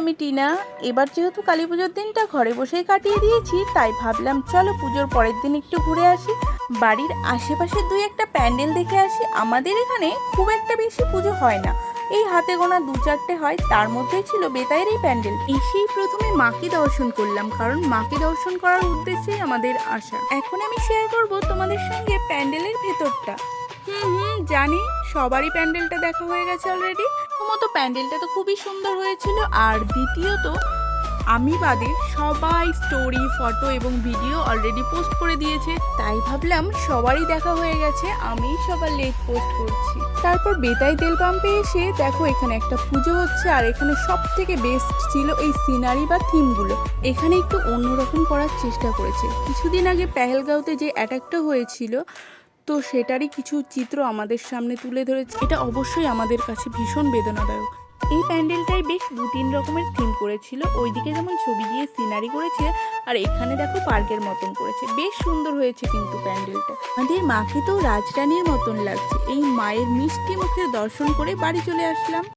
আমি টিনা। এবার যেহেতু কালী পুজোর দিনটা ঘরে বসেই কাটিয়ে দিয়েছি, তাই ভাবলাম চলো পুজোর পরের দিন একটু ঘুরে আসি। বাড়ির আশেপাশে দুই একটা প্যান্ডেল দেখে আসি। আমাদের এখানে খুব একটা বেশি পুজো হয় না। এই হাতে গোনা দু চারটে হয়, তার মধ্যেই ছিল বেতায়ের এই প্যান্ডেল। এসেই প্রথমে মাকে দর্শন করলাম, কারণ মাকে দর্শন করার উদ্দেশ্যেই আমাদের আসা। এখন আমি শেয়ার করব তোমাদের সঙ্গে প্যান্ডেলের ভেতরটা। হুম হুম, জানি। সবারই প্যান্ডেলটা দেখা হয়ে গেছে অলরেডি প্রথমত প্যান্ডেলটা তো খুবই সুন্দর হয়েছিল, আর দ্বিতীয়ত আমি বাদে সবাই স্টোরি ফটো এবং ভিডিও অলরেডি পোস্ট করে দিয়েছে, তাই ভাবলাম সবারই দেখা হয়ে গেছে আমি সবার লেট পোস্ট করছি। তারপর বেতাই তেল পাম্পে এসে দেখো এখানে একটা পুজো হচ্ছে, আর এখানে সব থেকে বেস্ট ছিল এই সিনারি বা থিমগুলো এখানে একটু অন্যরকম করার চেষ্টা করেছে। কিছুদিন আগে পেহেলগাঁওতে যে অ্যাটাকটা হয়েছিল তো সেটারই কিছু চিত্র আমাদের সামনে তুলে ধরেছে। এটা অবশ্যই আমাদের কাছে ভীষণ বেদনাদায়ক। এই প্যান্ডেলটাই বেশ দু তিন রকমের থিম করেছিল। ওইদিকে যেমন ছবি দিয়ে সিনারি করেছে, আর এখানে দেখো পার্কের মতন করেছে। বেশ সুন্দর হয়েছে কিন্তু প্যান্ডেলটা। আমাদের মাকে তো রাজরানীর মতন লাগছে। এই মায়ের মিষ্টি মুখের দর্শন করে বাড়ি চলে আসলাম।